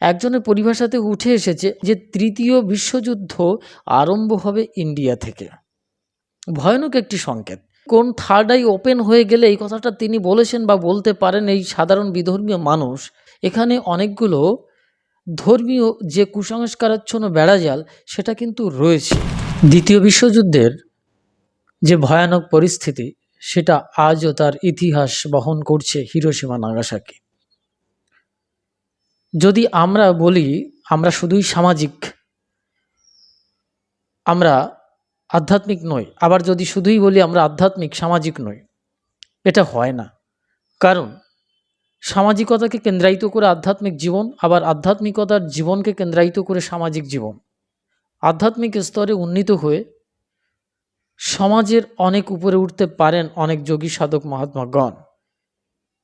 একজনের পরিভাষাতে উঠে এসেছে যে তৃতীয় বিশ্বযুদ্ধ আরম্ভ হবে ইন্ডিয়া থেকে। ভয়ানক একটি সংকেত। কোন থার্ড আই ওপেন হয়ে গেলে এই কথাটা তিনি বলেছেন বা বলতে পারেন এই সাধারণ বিধর্মীয় মানুষ, এখানে অনেকগুলো ধর্মীয় যে কুসংস্কারাচ্ছন্ন বেড়াজাল, সেটা কিন্তু রয়েছে। দ্বিতীয় বিশ্বযুদ্ধের যে ভয়ানক পরিস্থিতি, সেটা আজও তার ইতিহাস বহন করছে হিরোসীমা নাগাসাকি। যদি আমরা বলি আমরা শুধুই সামাজিক, আমরা আধ্যাত্মিক নই, আবার যদি শুধুই বলি আমরা আধ্যাত্মিক, সামাজিক নই, এটা হয় না। কারণ সামাজিকতাকে কেন্দ্রায়িত করে আধ্যাত্মিক জীবন, আবার আধ্যাত্মিকতার জীবনকে কেন্দ্রায়িত করে সামাজিক জীবন। আধ্যাত্মিক স্তরে উন্নীত হয়ে সমাজের অনেক উপরে উঠতে পারেন অনেক যোগী, সাধক মহাত্মাগণ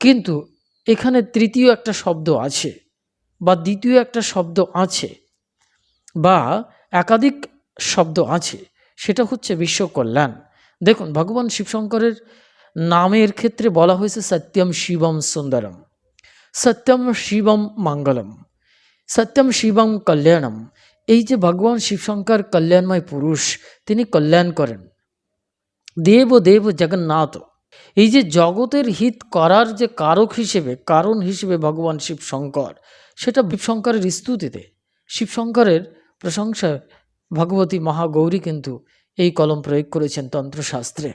কিন্তু এখানে তৃতীয় একটা শব্দ আছে। বা দ্বিতীয় একটা শব্দ আছে বা একাধিক শব্দ আছে, সেটা হচ্ছে বিশ্বকল্যাণ। দেখুন, ভগবান শিবশঙ্করের নামের ক্ষেত্রে বলা হয়েছে সত্যম শিবম সুন্দরম, সত্যম শিবম মঙ্গলম, সত্যম শিবম কল্যাণম। এই যে ভগবান শিবশঙ্কর কল্যাণময় পুরুষ, তিনি কল্যাণ করেন। দেব দেব জগন্নাথ। এই যে জগতের হিত করার যে কারক হিসেবে, কারণ হিসেবে ভগবান শিবশঙ্কর সেটা শিবশঙ্করের স্তুতিতে। শিবশঙ্করের প্রশংসায় ভগবতী মহাগৌরী কিন্তু এই কলম প্রয়োগ করেছেন তন্ত্রশাস্ত্রে।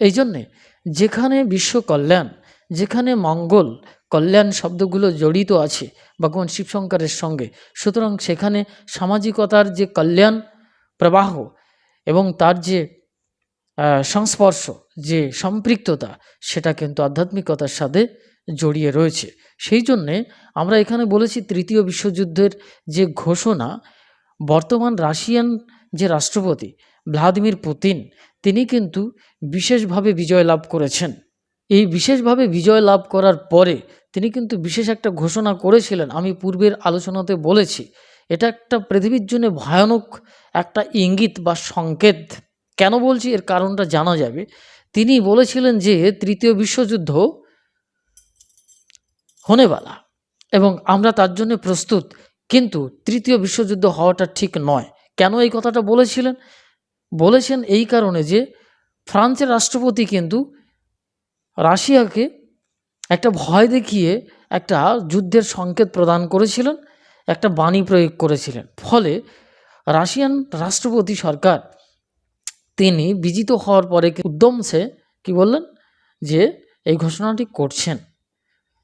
এই জন্যে যেখানে বিশ্ব কল্যাণ, যেখানে মঙ্গল, কল্যাণ শব্দগুলো জড়িত আছে ভগবান শিবশঙ্করের সঙ্গে, সুতরাং সেখানে সামাজিকতার যে কল্যাণ প্রবাহ এবং তার যে সংস্পর্শ, যে সম্পৃক্ততা, সেটা কিন্তু আধ্যাত্মিকতার সাথে জড়িয়ে রয়েছে। সেই জন্যে আমরা এখানে বলেছি তৃতীয় বিশ্বযুদ্ধের যে ঘোষণা, বর্তমান রাশিয়ান যে রাষ্ট্রপতি ভ্লাদিমির পুতিন, তিনি কিন্তু বিশেষভাবে বিজয় লাভ করেছেন। এই বিশেষভাবে বিজয় লাভ করার পরে তিনি কিন্তু বিশেষ একটা ঘোষণা করেছিলেন, আমি পূর্বের আলোচনাতে বলেছি। এটা একটা পৃথিবীর জন্য ভয়ানক একটা ইঙ্গিত বা সংকেত। কেন বলছি? এর কারণটা জানা যাবে। তিনি বলেছিলেন যে, তৃতীয় বিশ্বযুদ্ধ হনেবালা এবং আমরা তার জন্য প্রস্তুত। কিন্তু তৃতীয় বিশ্বযুদ্ধ হওয়াটা ঠিক নয়। কেন এই কথাটা বলেছিলেন? বলেছেন এই কারণে যে ফ্রান্সের রাষ্ট্রপতি কিন্তু রাশিয়াকে একটা ভয় দেখিয়ে একটা যুদ্ধের সংকেত প্রদান করেছিলেন, একটা বাণী প্রয়োগ করেছিলেন। ফলে রাশিয়ান রাষ্ট্রপতি সরকার তিনি বিজিত হওয়ার পরে কি- উদ্যম সে, কি বললেন? যে এই ঘোষণাটি করছেন।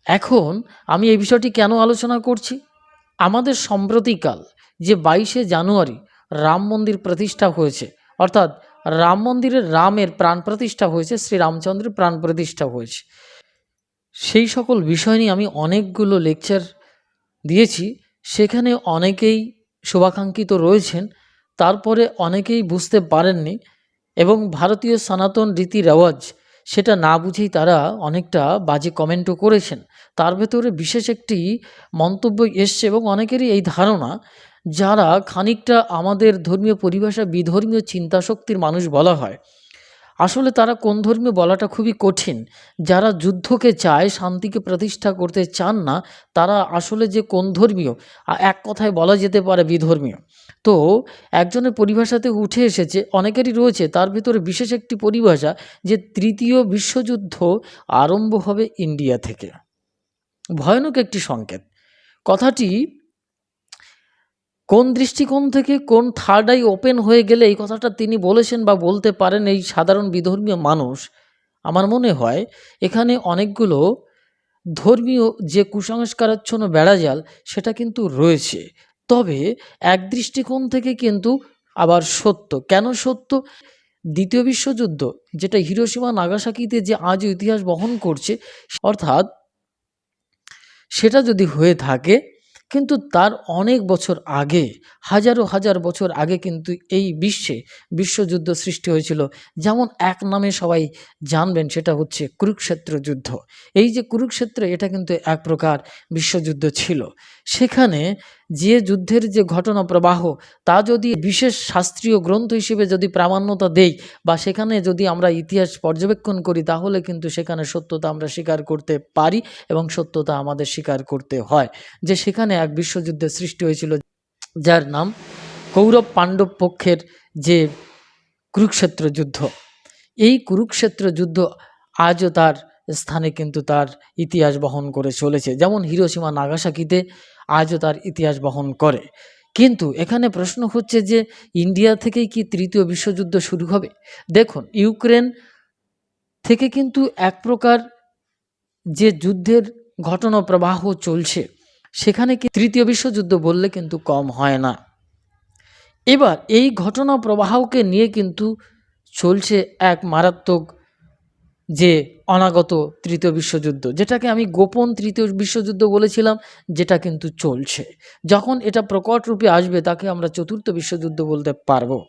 এখন আমি এই বিষয়টি কেন আলোচনা করছি? আমাদের সম্প্রতিকাল যে বাইশে জানুয়ারি রাম মন্দির প্রতিষ্ঠা হয়েছে, অর্থাৎ রাম মন্দিরের রামের প্রাণ প্রতিষ্ঠা হয়েছে, শ্রী রামচন্দ্রের প্রাণ প্রতিষ্ঠা হয়েছে। সেই সকল বিষয় নিয়ে আমি অনেকগুলো লেকচার দিয়েছি, সেখানে অনেকেই শুভাকাঙ্ক্ষিত রয়েছেন, তারপরে অনেকেই বুঝতে পারেননি এবং ভারতীয় সনাতন রীতি রেওয়াজ সেটা না বুঝেই তারা অনেকটা বাজে কমেন্টও করেছেন। তার ভেতরে বিশেষ একটি মন্তব্য এসছে এবং অনেকেরই এই ধারণা, যারা খানিকটা আমাদের ধর্মীয় পরিভাষা বিধর্মীয় চিন্তাশক্তির মানুষ বলা হয়। আসলে তারা কোন ধর্মীয় বলাটা খুবই কঠিন। যারা যুদ্ধকে চায়, শান্তিকে প্রতিষ্ঠা করতে চান না, তারা আসলে যে কোন ধর্মীয় এক কথায় বলা যেতে পারে বিধর্মীয়। তো একজনের পরিভাষাতে উঠে এসেছে, অনেকেরই রয়েছে, তার ভিতরে বিশেষ একটি পরিভাষা যে তৃতীয় বিশ্বযুদ্ধ আরম্ভ হবে ইন্ডিয়া থেকে। ভয়ানক একটি সংকেত। কথাটি কোন দৃষ্টিকোণ থেকে কোন থার্ড আই ওপেন হয়ে গেলে এই কথাটা তিনি বলেছেন বা বলতে পারেন এই সাধারণ বিধর্মীয় মানুষ? আমার মনে হয় এখানে অনেকগুলো ধর্মীয় যে কুসংস্কারাচ্ছন্ন বেড়াজাল, সেটা কিন্তু রয়েছে। তবে এক দৃষ্টিকোণ থেকে কিন্তু আবার সত্য। কেন সত্য? দ্বিতীয় বিশ্বযুদ্ধ, যেটা হিরোসীমা নাগাসাকিতে যে আজ ইতিহাস বহন করছে, অর্থাৎ সেটা যদি হয়ে থাকে কিন্তু তার অনেক বছর আগে, হাজারো হাজার বছর আগে কিন্তু এই বিশ্বে বিশ্বযুদ্ধ সৃষ্টি হয়েছিল। যেমন এক নামে সবাই জানবেন সেটা হচ্ছে কুরুক্ষেত্র যুদ্ধ। এই যে কুরুক্ষেত্র, এটা কিন্তু এক প্রকার বিশ্বযুদ্ধ ছিল। সেখানে যে যুদ্ধের যে ঘটনা প্রবাহ তা যদি বিশেষ শাস্ত্রীয় গ্রন্থ হিসেবে যদি প্রামাণ্যতা দেই বা সেখানে যদি আমরা ইতিহাস পর্যবেক্ষণ করি, তাহলে কিন্তু সেখানে সত্যতা আমরা স্বীকার করতে পারি এবং সত্যতা আমাদের স্বীকার করতে হয়। যে সেখানে এক বিশ্বযুদ্ধের সৃষ্টি হয়েছিল, যার নাম কৌরব পাণ্ডব পক্ষের যে কুরুক্ষেত্র যুদ্ধ। এই কুরুক্ষেত্র যুদ্ধ আজও তার স্থানে কিন্তু তার ইতিহাস বহন করে চলেছে। যেমন হিরোসীমা নাগাসাকিতে আজও তার ইতিহাস বহন করে। কিন্তু এখানে প্রশ্ন হচ্ছে যে, ইন্ডিয়া থেকেই কি তৃতীয় বিশ্বযুদ্ধ শুরু হবে? দেখুন, ইউক্রেন থেকে কিন্তু এক প্রকার যে যুদ্ধের ঘটনা প্রবাহ চলছে, সেখানে কি তৃতীয় বিশ্বযুদ্ধ বললে কিন্তু কম হয় না। এবার এই ঘটনা প্রবাহকে নিয়ে কিন্তু চলছে এক মারাত্মক যে অনাগত তৃতীয় বিশ্বযুদ্ধ, যেটাকে আমি গোপন তৃতীয় বিশ্বযুদ্ধ বলেছিলাম, যেটা কিন্তু চলছে। যখন এটা প্রকট রূপে আসবে, তাকে আমরা চতুর্থ বিশ্বযুদ্ধ বলতে পারব।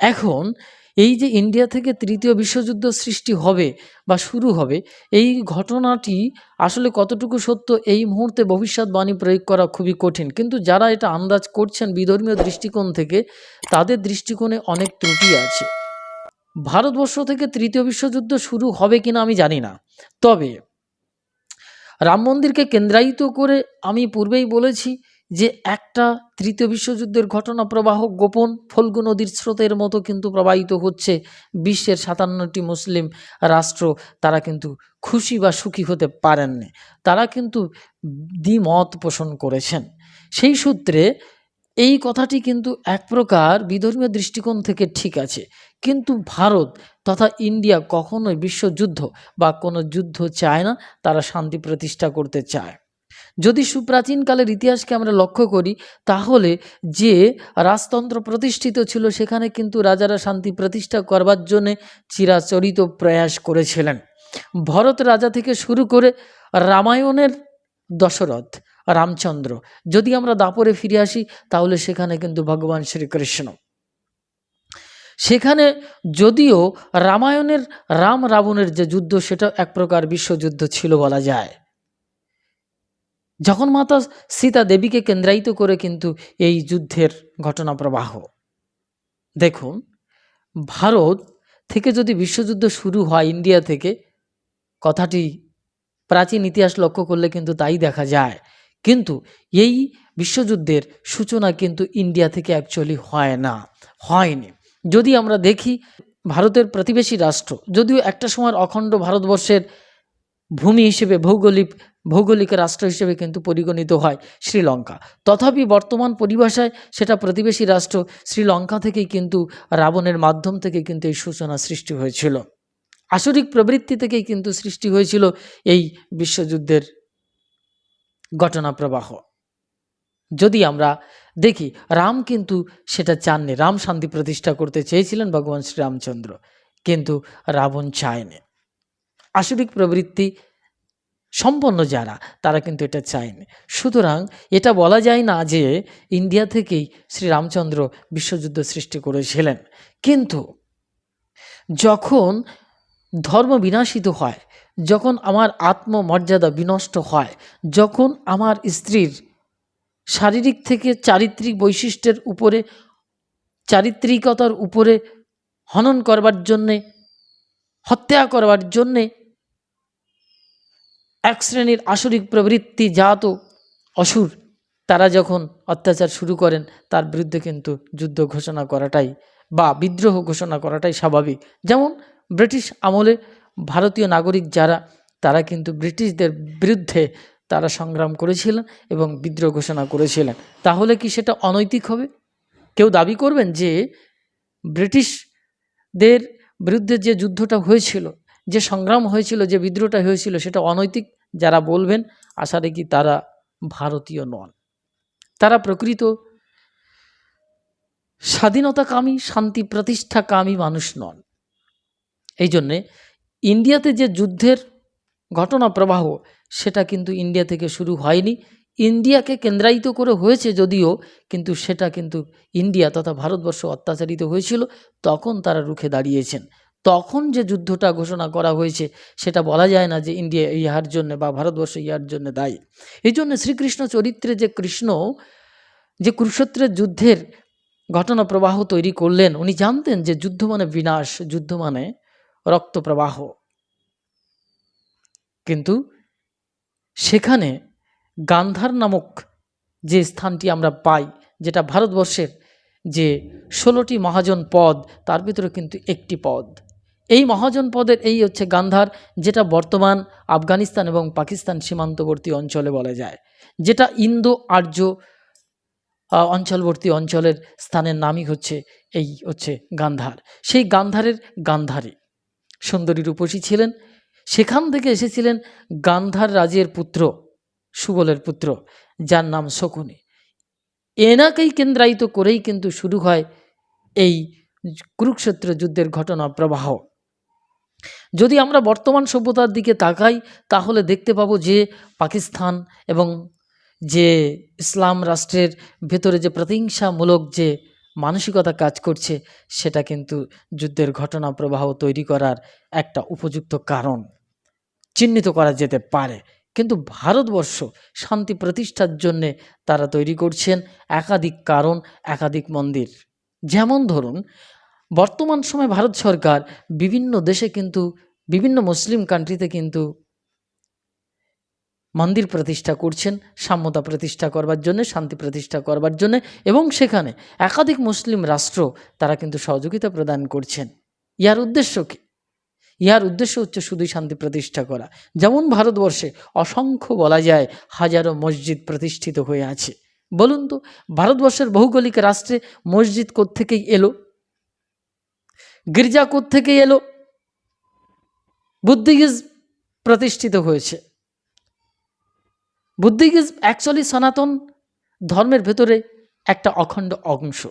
এখন, এই যে ইন্ডিয়া থেকে তৃতীয় বিশ্বযুদ্ধ সৃষ্টি হবে বা শুরু হবে, এই ঘটনাটি আসলে কতটুকু সত্য, এই মুহূর্তে ভবিষ্যৎবাণী প্রয়োগ করা খুবই কঠিন। কিন্তু যারা এটা আন্দাজ করছেন বিধর্মীয় দৃষ্টিকোণ থেকে, তাদের দৃষ্টিকোণে অনেক ত্রুটি আছে। ভারতবর্ষ থেকে তৃতীয় বিশ্বযুদ্ধ শুরু হবে কিনা আমি জানি না। তবে রাম মন্দিরকে কেন্দ্রায়িত করে আমি পূর্বেই বলেছি যে একটা তৃতীয় বিশ্বযুদ্ধের ঘটনা প্রবাহ গোপন, ফল্গু নদীর স্রোতের মতো কিন্তু প্রবাহিত হচ্ছে। বিশ্বের সাতান্নটি মুসলিম রাষ্ট্র তারা কিন্তু খুশি বা সুখী হতে পারেননি। তারা কিন্তু দ্বিমত পোষণ করেছেন। সেই সূত্রে এই কথাটি কিন্তু এক প্রকার বিধর্মীয় দৃষ্টিকোণ থেকে ঠিক আছে। কিন্তু ভারত তথা ইন্ডিয়া কখনোই বিশ্বযুদ্ধ বা কোনো যুদ্ধ চায় না, তারা শান্তি প্রতিষ্ঠা করতে চায়। যদি সুপ্রাচীনকালের ইতিহাসকে আমরা লক্ষ্য করি, তাহলে যে রাজতন্ত্র প্রতিষ্ঠিত ছিল, সেখানে কিন্তু রাজারা শান্তি প্রতিষ্ঠা করবার জন্যে চিরাচরিত প্রয়াস করেছিলেন। ভরত রাজা থেকে শুরু করে রামায়ণের দশরথ, রামচন্দ্র, যদি আমরা দাপরে ফিরে আসি, তাহলে সেখানে কিন্তু ভগবান শ্রীকৃষ্ণ। সেখানে যদিও রামায়ণের রাম রাবণের যে যুদ্ধ, সেটা এক প্রকার বিশ্বযুদ্ধ ছিল বলা যায়। যখন মাতা সীতা দেবীকে কেন্দ্রায়িত করে কিন্তু এই যুদ্ধের ঘটনা প্রবাহ দেখুন, ভারত থেকে যদি বিশ্বযুদ্ধ শুরু হয় ইন্ডিয়া থেকে, কথাটি প্রাচীন ইতিহাস লক্ষ্য করলে কিন্তু তাই দেখা যায়। কিন্তু এই বিশ্বযুদ্ধের সূচনা কিন্তু ইন্ডিয়া থেকে অ্যাকচুয়ালি হয় না, হয়নি। যদি আমরা দেখি ভারতের প্রতিবেশী রাষ্ট্র, যদিও একটা সময় অখণ্ড ভারতবর্ষের ভূমি হিসেবে ভৌগোলিক ভৌগোলিক রাষ্ট্র হিসেবে কিন্তু পরিগণিত হয় শ্রীলঙ্কা। তথাপি বর্তমান পরিভাষায় সেটা প্রতিবেশী রাষ্ট্র শ্রীলঙ্কা থেকেই কিন্তু রাবণের মাধ্যম থেকে কিন্তু এই সূচনা সৃষ্টি হয়েছিল। আসরিক প্রবৃত্তি থেকেই কিন্তু সৃষ্টি হয়েছিল এই বিশ্বযুদ্ধের ঘটনা প্রবাহ। যদি আমরা দেখি রাম কিন্তু সেটা চাননি। রাম শান্তি প্রতিষ্ঠা করতে চেয়েছিলেন ভগবান শ্রীরামচন্দ্র, কিন্তু রাবণ চায়নি। আসরিক প্রবৃত্তি সম্পন্ন যারা, তারা কিন্তু এটা চায়নি। সুতরাং এটা বলা যায় না যে ইন্ডিয়া থেকেই শ্রীরামচন্দ্র বিশ্বযুদ্ধ সৃষ্টি করেছিলেন। কিন্তু যখন ধর্ম বিনাশিত হয়, যখন আমার আত্মমর্যাদা বিনষ্ট হয়, যখন আমার স্ত্রীর শারীরিক থেকে চারিত্রিক বৈশিষ্ট্যের উপরে, চারিত্রিকতার উপরে হনন করবার জন্যে, হত্যা করবার জন্যে এক শ্রেণির আসরিক প্রবৃত্তি জাত অসুর, তারা যখন অত্যাচার শুরু করেন, তার বিরুদ্ধে কিন্তু যুদ্ধ ঘোষণা করাটাই বা বিদ্রোহ ঘোষণা করাটাই স্বাভাবিক। যেমন ব্রিটিশ আমলে ভারতীয় নাগরিক যারা, তারা কিন্তু ব্রিটিশদের বিরুদ্ধে তারা সংগ্রাম করেছিলেন এবং বিদ্রোহ ঘোষণা করেছিলেন। তাহলে কি সেটা অনৈতিক হবে? কেউ দাবি করবেন যে ব্রিটিশদের বিরুদ্ধে যে যুদ্ধটা হয়েছিল, যে সংগ্রাম হয়েছিল, যে বিদ্রোহটা হয়েছিল সেটা অনৈতিক? যারা বলবেন, আশা রেখি তারা ভারতীয় নন। তারা প্রকৃত স্বাধীনতাকামী শান্তি প্রতিষ্ঠাকামী মানুষ নন। এই জন্যে ইন্ডিয়াতে যে যুদ্ধের ঘটনা প্রবাহ সেটা কিন্তু ইন্ডিয়া থেকে শুরু হয়নি। ইন্ডিয়াকে কেন্দ্রায়িত করে হয়েছে যদিও, কিন্তু সেটা কিন্তু ইন্ডিয়া তথা ভারতবর্ষ অত্যাচারিত হয়েছিল, তখন তারা রুখে দাঁড়িয়েছেন। তখন যে যুদ্ধটা ঘোষণা করা হয়েছে, সেটা বলা যায় না যে ইন্ডিয়া ইহার জন্য বা ভারতবর্ষ ইহার জন্য দায়ী। এই জন্য শ্রীকৃষ্ণ চরিত্রে যে কৃষ্ণ, যে কুরুক্ষেত্রের যুদ্ধের ঘটনা প্রবাহ তৈরি করলেন, উনি জানতেন যে যুদ্ধ মানে বিনাশ, যুদ্ধ মানে রক্ত প্রবাহ। কিন্তু সেখানে গান্ধার নামক যে স্থানটি আমরা পাই, যেটা ভারতবর্ষের যে ষোলোটি মহাজন পদ, তার ভিতরে কিন্তু একটি পদ। এই মহাজন পদের এই হচ্ছে গান্ধার, যেটা বর্তমান আফগানিস্তান এবং পাকিস্তান সীমান্তবর্তী অঞ্চলে বলা যায়। যেটা ইন্দো আর্য অঞ্চলবর্তী অঞ্চলের স্থানের নামই হচ্ছে এই হচ্ছে গান্ধার। সেই গান্ধারের গান্ধারী। সুন্দরী রূপসী ছিলেন সেখান থেকে এসেছিলেন গান্ধার রাজের পুত্র, সুবলের পুত্র, যার নাম শকুনি। এনাকেই কেন্দ্রায়িত করেই কিন্তু শুরু হয় এই কুরুক্ষেত্র যুদ্ধের ঘটনা প্রবাহ। যদি আমরা বর্তমান সভ্যতার দিকে তাকাই, তাহলে দেখতে পাবো যে পাকিস্তান এবং যে ইসলাম রাষ্ট্রের ভেতরে যে প্রতিহিংসামূলক যে মানসিকতা কাজ করছে, সেটা কিন্তু যুদ্ধের ঘটনা প্রবাহ তৈরি করার একটা উপযুক্ত কারণ। চিহ্নিত করা যেতে পারে, কিন্তু ভারতবর্ষ শান্তি প্রতিষ্ঠার জন্যে তারা তৈরি করছেন একাধিক কারণ, একাধিক মন্দির। যেমন ধরুন, বর্তমান সময় ভারত সরকার বিভিন্ন দেশে কিন্তু, বিভিন্ন মুসলিম কান্ট্রিতে কিন্তু মন্দির প্রতিষ্ঠা করছেন, সাম্যতা প্রতিষ্ঠা করবার জন্য, শান্তি প্রতিষ্ঠা করবার জন্য এবং সেখানে একাধিক মুসলিম রাষ্ট্র তারা কিন্তু সহযোগিতা প্রদান করছেন। ইয়ার উদ্দেশ্য কি? ইহার উদ্দেশ্য হচ্ছে শুধুই শান্তি প্রতিষ্ঠা করা। যেমন ভারতবর্ষে অসংখ্য বলা যায় হাজারো মসজিদ প্রতিষ্ঠিত হয়ে আছে। বলুন তো, ভারতবর্ষের ভৌগোলিক রাষ্ট্রে মসজিদ কোত্থেকেই এলো? গির্জা কোত্থেকেই এলো? বুদ্ধিগিজ প্রতিষ্ঠিত হয়েছে। বুদ্ধিগিজ অ্যাকচুয়ালি সনাতন ধর্মের ভেতরে একটা অখণ্ড অংশ।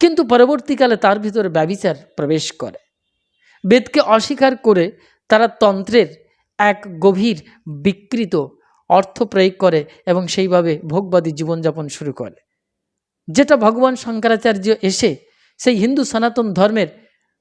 কিন্তু পরবর্তীকালে তার ভিতরে ব্যবিচার প্রবেশ করে। বেদকে অস্বীকার করে তারা তন্ত্রের এক গভীর বিকৃত অর্থ প্রয়োগ করে এবং সেইভাবে ভোগবাদী জীবনযাপন শুরু করে। যেটা ভগবান শঙ্করাচার্য এসে সেই হিন্দু সনাতন ধর্মের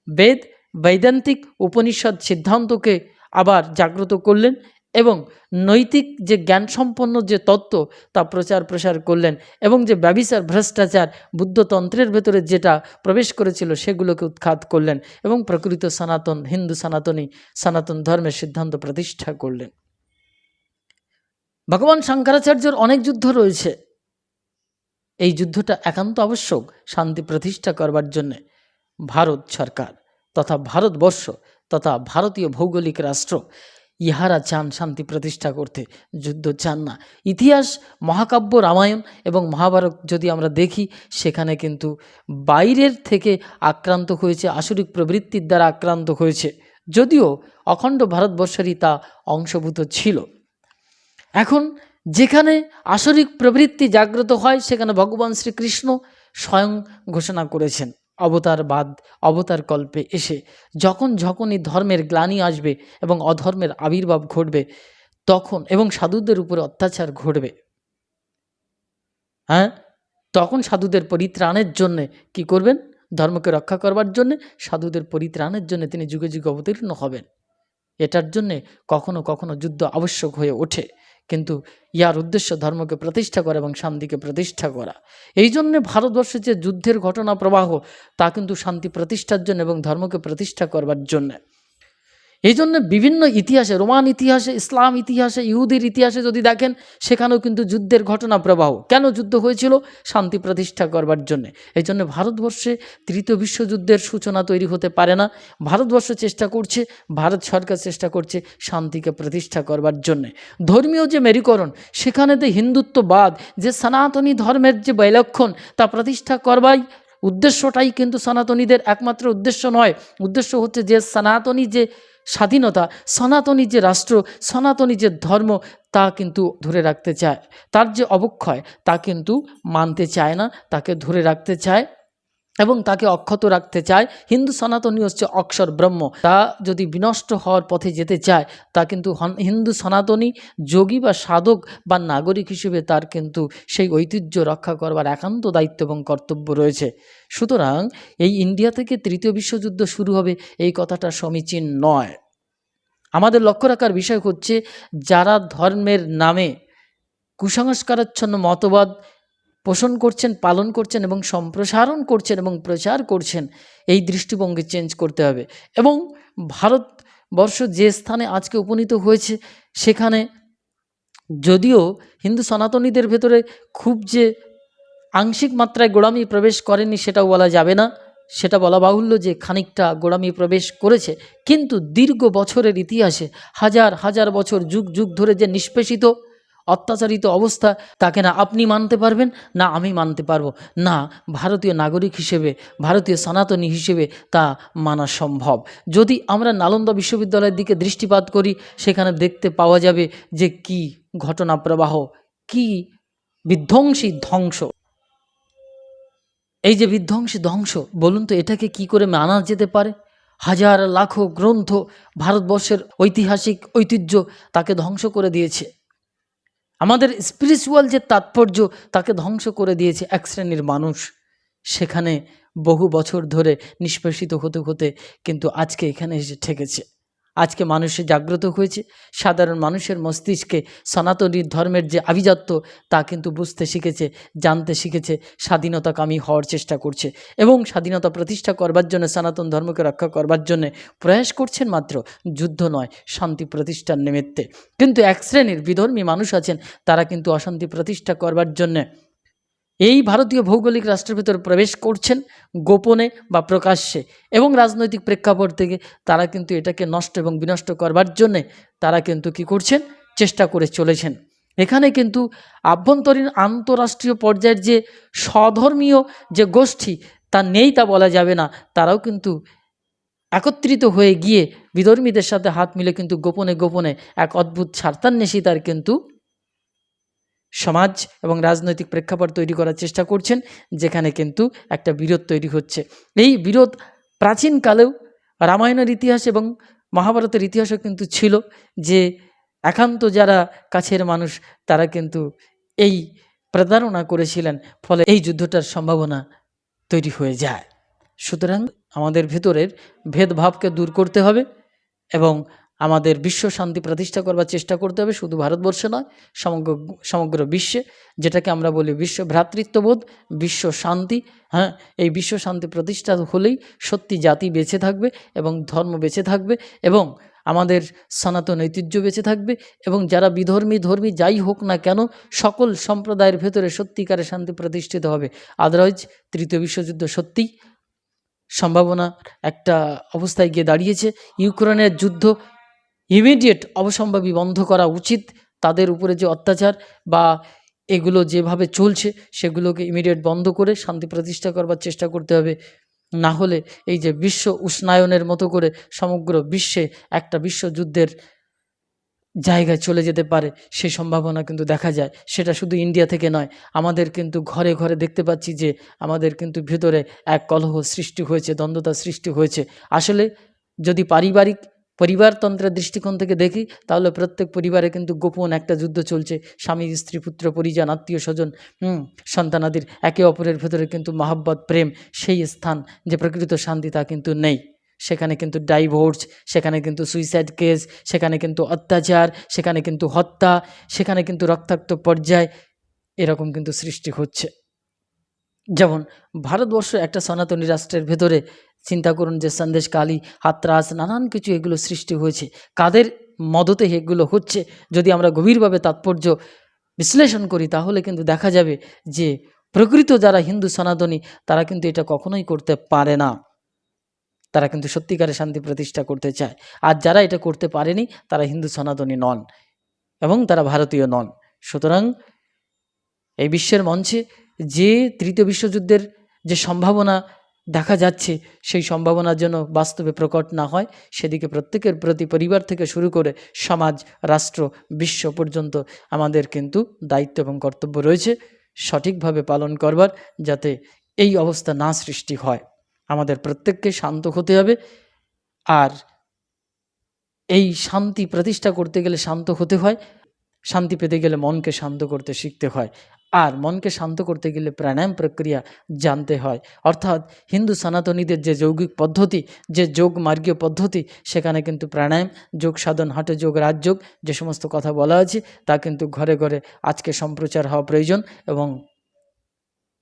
বেদ, বৈদান্তিক উপনিষদ সিদ্ধান্তকে আবার জাগ্রত করলেন এবং নৈতিক যে জ্ঞানসম্পন্ন যে তত্ত্ব তা প্রচার প্রসার করলেন এবং যে ব্যবিচার, ভ্রষ্টাচার, বুদ্ধতন্ত্রের ভেতরে যেটা প্রবেশ করেছিল সেগুলোকে উৎখাত করলেন এবং প্রকৃত সনাতন, হিন্দু সনাতনী, সনাতন ধর্মের সিদ্ধান্ত প্রতিষ্ঠা করলেন। ভগবান শঙ্করাচার্যর অনেক যুদ্ধ রয়েছে। এই যুদ্ধটা একান্ত আবশ্যক শান্তি প্রতিষ্ঠা করবার জন্যে। ভারত সরকার তথা ভারতবর্ষ তথা ভারতীয় ভৌগোলিক রাষ্ট্র ইহারা চান শান্তি প্রতিষ্ঠা করতে, যুদ্ধ চান না। ইতিহাস, মহাকাব্য, রামায়ণ এবং মহাভারত যদি আমরা দেখি, সেখানে কিন্তু বাইরের থেকে আক্রান্ত হয়েছে, আসরিক প্রবৃত্তির দ্বারা আক্রান্ত হয়েছে। যদিও অখণ্ড ভারতবর্ষেরই তা অংশভূত ছিল। এখন যেখানে আসরিক প্রবৃত্তি জাগ্রত হয়, সেখানে ভগবান শ্রীকৃষ্ণ স্বয়ং ঘোষণা করেছেন। অবতারবাদ অবতার কল্পে এসে যখন যখনই ধর্মের গ্লানি আসবে এবং অধর্মের আবির্ভাব ঘটবে, তখন এবং সাধুদের উপরে অত্যাচার ঘটবে। হ্যাঁ? তখন সাধুদের পরিত্রাণের জন্যে কি করবেন? ধর্মকে রক্ষা করবার জন্যে সাধুদের পরিত্রাণের জন্য তিনি যুগে যুগে অবতীর্ণ হবেন। এটার জন্যে কখনো কখনো যুদ্ধ আবশ্যক হয়ে ওঠে। কিন্তু ইয়ার উদ্দেশ্য ধর্মকে প্রতিষ্ঠা করা এবং শান্তিকে প্রতিষ্ঠা করা। এই জন্যে ভারতবর্ষে যে যুদ্ধের ঘটনা প্রবাহ, তা কিন্তু শান্তি প্রতিষ্ঠার জন্য এবং ধর্মকে প্রতিষ্ঠা করবার জন্য। এই জন্য বিভিন্ন ইতিহাসে, রোমান ইতিহাসে, ইসলাম ইতিহাসে, ইহুদির ইতিহাসে যদি দেখেন, সেখানেও কিন্তু যুদ্ধের ঘটনা প্রবাহ। কেন যুদ্ধ হয়েছিল? শান্তি প্রতিষ্ঠা করবার জন্যে। এই জন্য ভারতবর্ষে তৃতীয় বিশ্বযুদ্ধের সূচনা তৈরি হতে পারে না। ভারতবর্ষ চেষ্টা করছে, ভারত সরকার চেষ্টা করছে শান্তিকে প্রতিষ্ঠা করবার জন্যে। ধর্মীয় যে মেরুকরণ সেখানে তো হিন্দুত্ববাদ, যে সনাতনী ধর্মের যে বৈলক্ষণ, তা প্রতিষ্ঠা করবাই উদ্দেশ্যটাই কিন্তু সনাতনীদের একমাত্র উদ্দেশ্য নয়। উদ্দেশ্য হচ্ছে যে সনাতনী যে স্বাধীনতা, সনাতনী যে রাষ্ট্র, সনাতনী যে ধর্ম, তা কিন্তু ধরে রাখতে চায়। তার যে অবক্ষয়, তা কিন্তু মানতে চায় না, তাকে ধরে রাখতে চায় এবং তাকে অক্ষত রাখতে চায়। হিন্দু সনাতনী হচ্ছে অক্ষর ব্রহ্ম। তা যদি বিনষ্ট হওয়ার পথে যেতে চায়, তা কিন্তু হিন্দু সনাতনী যোগী বা সাধক বা নাগরিক হিসেবে তার কিন্তু সেই ঐতিহ্য রক্ষা করবার একান্ত দায়িত্ব এবং কর্তব্য রয়েছে। সুতরাং এই ইন্ডিয়া থেকে তৃতীয় বিশ্বযুদ্ধ শুরু হবে, এই কথাটা সমীচীন নয়। আমাদের লক্ষ্য রাখার বিষয় হচ্ছে, যারা ধর্মের নামে কুসংস্কারাচ্ছন্ন মতবাদ পোষণ করছেন, পালন করছেন এবং সম্প্রসারণ করছেন এবং প্রচার করছেন, এই দৃষ্টিভঙ্গি চেঞ্জ করতে হবে। এবং ভারতবর্ষ যে স্থানে আজকে উপনীত হয়েছে, সেখানে যদিও হিন্দু সনাতনীদের ভেতরে খুব যে আংশিক মাত্রায় গোড়ামি প্রবেশ করেনি সেটাও বলা যাবে না। সেটা বলা বাহুল্য যে খানিকটা গোড়ামি প্রবেশ করেছে, কিন্তু দীর্ঘ বছরের ইতিহাসে হাজার হাজার বছর যুগ যুগ ধরে যে নিষ্পেষিত অত্যাচারিত অবস্থা, তাকে না আপনি মানতে পারবেন, না আমি মানতে পারব। না, ভারতীয় নাগরিক হিসেবে, ভারতীয় সনাতনী হিসেবে তা মানা সম্ভব। যদি আমরা নালন্দা বিশ্ববিদ্যালয়ের দিকে দৃষ্টিপাত করি, সেখানে দেখতে পাওয়া যাবে যে কি ঘটনা প্রবাহ, কি বিধ্বংসী ধ্বংস। এই যে বিধ্বংসী ধ্বংস, বলুন তো এটাকে কি করে মানা যেতে পারে? হাজার, লাখো গ্রন্থ, ভারতবর্ষের ঐতিহাসিক ঐতিহ্য তাকে ধ্বংস করে দিয়েছে। আমাদের স্পিরিচুয়াল যে তাৎপর্য তাকে ধ্বংস করে দিয়েছে এক শ্রেণির মানুষ, সেখানে বহু বছর ধরে নিষ্পেষিত হতে হতে কিন্তু আজকে এখানে এসে ঠেকেছে। আজকে মানুষে জাগ্রত হয়েছে। সাধারণ মানুষের মস্তিষ্কে সনাতনী ধর্মের যে আভিজাত্য, তা কিন্তু বুঝতে শিখেছে, জানতে শিখেছে, স্বাধীনতাকামী হওয়ার চেষ্টা করছে এবং স্বাধীনতা প্রতিষ্ঠা করবার জন্য, সনাতন ধর্মকে রক্ষা করবার জন্য প্রয়াস করছেন মাত্র। যুদ্ধ নয়, শান্তি প্রতিষ্ঠার নিমিত্তে। কিন্তু এক শ্রেণির বিধর্মী মানুষ আছেন, তারা কিন্তু অশান্তি প্রতিষ্ঠা করবার জন্যে এই ভারতীয় ভৌগোলিক রাষ্ট্রের ভিতর প্রবেশ করছেন গোপনে বা প্রকাশ্যে এবং রাজনৈতিক প্রেক্ষাপট থেকে তারা কিন্তু এটাকে নষ্ট এবং বিনষ্ট করবার জন্যে তারা কিন্তু কি করছেন? চেষ্টা করে চলেছেন। এখানে কিন্তু আভ্যন্তরীণ আন্তরাষ্ট্রীয় পর্যায়ের যে স্বধর্মীয় যে গোষ্ঠী তা নেই তা বলা যাবে না। তারাও কিন্তু একত্রিত হয়ে গিয়ে বিধর্মীদের সাথে হাত মিলে কিন্তু গোপনে গোপনে এক অদ্ভুত স্বার্থান্বেষিতার কিন্তু সমাজ এবং রাজনৈতিক প্রেক্ষাপট তৈরি করার চেষ্টা করছেন, যেখানে কিন্তু একটা বিরোধ তৈরি হচ্ছে। এই বিরোধ প্রাচীনকালেও রামায়ণের ইতিহাস এবং মহাভারতের ইতিহাসও কিন্তু ছিল যে একান্ত যারা কাছের মানুষ, তারা কিন্তু এই প্রতারণা করেছিলেন, ফলে এই যুদ্ধটার সম্ভাবনা তৈরি হয়ে যায়। সুতরাং আমাদের ভেতরের ভেদভাবকে দূর করতে হবে এবং আমাদের বিশ্ব শান্তি প্রতিষ্ঠা করবার চেষ্টা করতে হবে, শুধু ভারতবর্ষে নয়, সমগ্র সমগ্র বিশ্বে, যেটাকে আমরা বলি বিশ্ব ভ্রাতৃত্ববোধ, বিশ্ব শান্তি হ্যাঁ এই বিশ্ব শান্তি প্রতিষ্ঠা হলেই সত্যি জাতি বেঁচে থাকবে এবং ধর্ম বেঁচে থাকবে এবং আমাদের সনাতন ঐতিহ্য বেঁচে থাকবে এবং যারা বিধর্মী, ধর্মী যাই হোক না কেন, সকল সম্প্রদায়ের ভেতরে সত্যিকারে শান্তি প্রতিষ্ঠিত হবে। আদারওয়াইজ তৃতীয় বিশ্বযুদ্ধ সত্যিই সম্ভাবনা একটা অবস্থায় গিয়ে দাঁড়িয়েছে। ইউক্রেনের যুদ্ধ ইমিডিয়েট অবসম্ভাবী বন্ধ করা উচিত তাদের উপরে যে অত্যাচার বা এগুলো যেভাবে চলছে সেগুলোকে ইমিডিয়েট বন্ধ করে শান্তি প্রতিষ্ঠা করবার চেষ্টা করতে হবে। না হলে এই যে বিশ্ব উষ্ণায়নের মতো করে সমগ্র বিশ্বে একটা বিশ্বযুদ্ধের জায়গায় চলে যেতে পারে সেই সম্ভাবনা কিন্তু দেখা যায়। সেটা শুধু ইন্ডিয়া থেকে নয়, আমাদের কিন্তু ঘরে ঘরে দেখতে পাচ্ছি যে আমাদের কিন্তু ভেতরে এক কলহ সৃষ্টি হয়েছে, দ্বন্দ্বতা সৃষ্টি হয়েছে। আসলে যদি পারিবারিক পরিবারতন্ত্রের দৃষ্টিকোণ থেকে দেখি, তাহলে প্রত্যেক পরিবারে কিন্তু গোপন একটা যুদ্ধ চলছে। স্বামী, স্ত্রী, পুত্র, পরিজন, আত্মীয় স্বজন সন্তানাদির একে অপরের ভেতরে কিন্তু মহাব্বত, প্রেম, সেই স্থান যে প্রকৃত শান্তি তা কিন্তু নেই। সেখানে কিন্তু ডাইভোর্স সেখানে কিন্তু সুইসাইড কেস সেখানে কিন্তু অত্যাচার, সেখানে কিন্তু হত্যা, সেখানে কিন্তু রক্তাক্ত পর্যায়, এরকম কিন্তু সৃষ্টি হচ্ছে। যেমন ভারতবর্ষ একটা সনাতনী রাষ্ট্রের ভেতরে চিন্তা করুন যে সন্দেশ, কালী, হাতরাস, নানান কিছু এগুলো সৃষ্টি হয়েছে। কাদের মদতে এগুলো হচ্ছে? যদি আমরা গভীরভাবে তাৎপর্য বিশ্লেষণ করি, তাহলে কিন্তু দেখা যাবে যে প্রকৃত যারা হিন্দু সনাতনী, তারা কিন্তু এটা কখনোই করতে পারে না। তারা কিন্তু সত্যিকারে শান্তি প্রতিষ্ঠা করতে চায়। আর যারা এটা করতে পারেনি, তারা হিন্দু সনাতনী নন এবং তারা ভারতীয় নন। সুতরাং এই বিশ্বের মঞ্চে যে তৃতীয় বিশ্বযুদ্ধের যে সম্ভাবনা দেখা যাচ্ছে, সেই সম্ভাবনার জন্য বাস্তবে প্রকট না হয়, সেদিকে প্রত্যেকের প্রতি পরিবার থেকে শুরু করে সমাজ, রাষ্ট্র, বিশ্ব পর্যন্ত আমাদের কিন্তু দায়িত্ব এবং কর্তব্য রয়েছে সঠিকভাবে পালন করবার যাতে এই অবস্থা না সৃষ্টি হয়। আমাদের প্রত্যেককে শান্ত হতে হবে আর এই শান্তি প্রতিষ্ঠা করতে গেলে শান্ত হতে হয়। শান্তি পেতে গেলে মনকে শান্ত করতে শিখতে হয়। আর মনকে শান্ত করতে গেলে প্রাণায়াম প্রক্রিয়া জানতে হয়। অর্থাৎ হিন্দু সনাতনীদের যে যৌগিক পদ্ধতি, যে যোগ মার্গীয় পদ্ধতি, সেখানে কিন্তু প্রাণায়াম, যোগ সাধন, হাটে যোগ রাজযোগ যে সমস্ত কথা বলা আছে, তা কিন্তু ঘরে ঘরে আজকে সম্প্রচার হওয়া প্রয়োজন এবং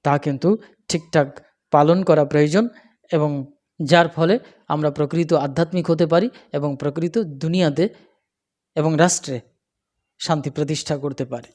তা কিন্তু ঠিকঠাক পালন করা প্রয়োজন এবং যার ফলে আমরা প্রকৃত আধ্যাত্মিক হতে পারি এবং প্রকৃত দুনিয়াতে এবং রাষ্ট্রে শান্তি প্রতিষ্ঠা করতে পারি।